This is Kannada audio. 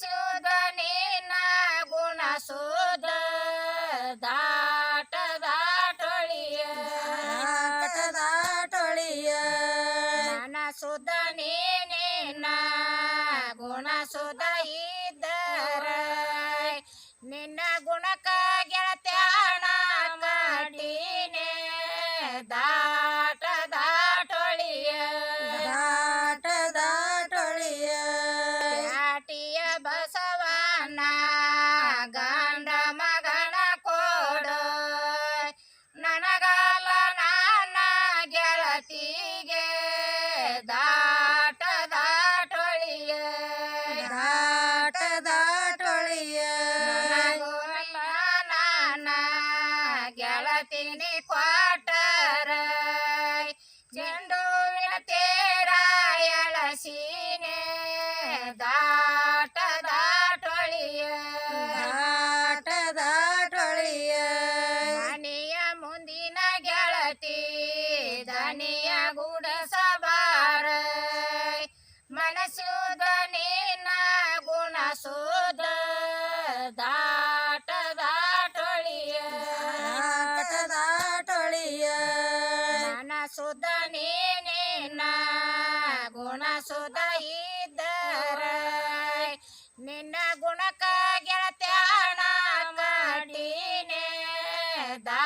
ಶುದ್ಧ ನೀನ ಗುಣ ಶುದ್ಧ ದಾಟ ದಾಟೊಳಿಯ. ದಾಟ ದಾಟೊಳಿಯ. ಜ್ಞಾನ ಶುದ್ಧ ನೀನೇನ ಗುಣ ಶುದ್ಧ ಇದ್ದರ. ನಿನ್ನ ಗುಣಕ ಗೆಳತ್ಯಾಣ ಕಡಿನೆ ದಾ ಗತಿಗೆ ದಾಟ ದಾಟೊಳಿಯ. ದಾಟ ದಾಟೊಳಿಯ. ನಾನ ಗೆಳತಿನಿ ಕ್ವಾಟರ. ಚೆಂಡುವಿನ ತೇರ ಎಳಸೀನೆ ದಾಟ ದಾಟೊಳಿಯ. ದಾಟ ದಾಟೊಳಿಯ. ಮನೆಯ ಮುಂದಿನ ಗೆಳತಿ. ದನಿಯ ಗುಡಸಬಾರೈ ಮನಸುದ ನಿನ್ನ ಗುಣಸುದ ದಾಟದ ಟೊಳಿಯ ದಾಟದ ಟೊಳಿಯ ಮನಸುದ ನೀನ ಗುಣಸುದ ಇದ್ದರ ನಿನ್ನ ಗುಣಕ ಗೆಳತ್ಯಾಣ ಕಡಿನೆ ದಾ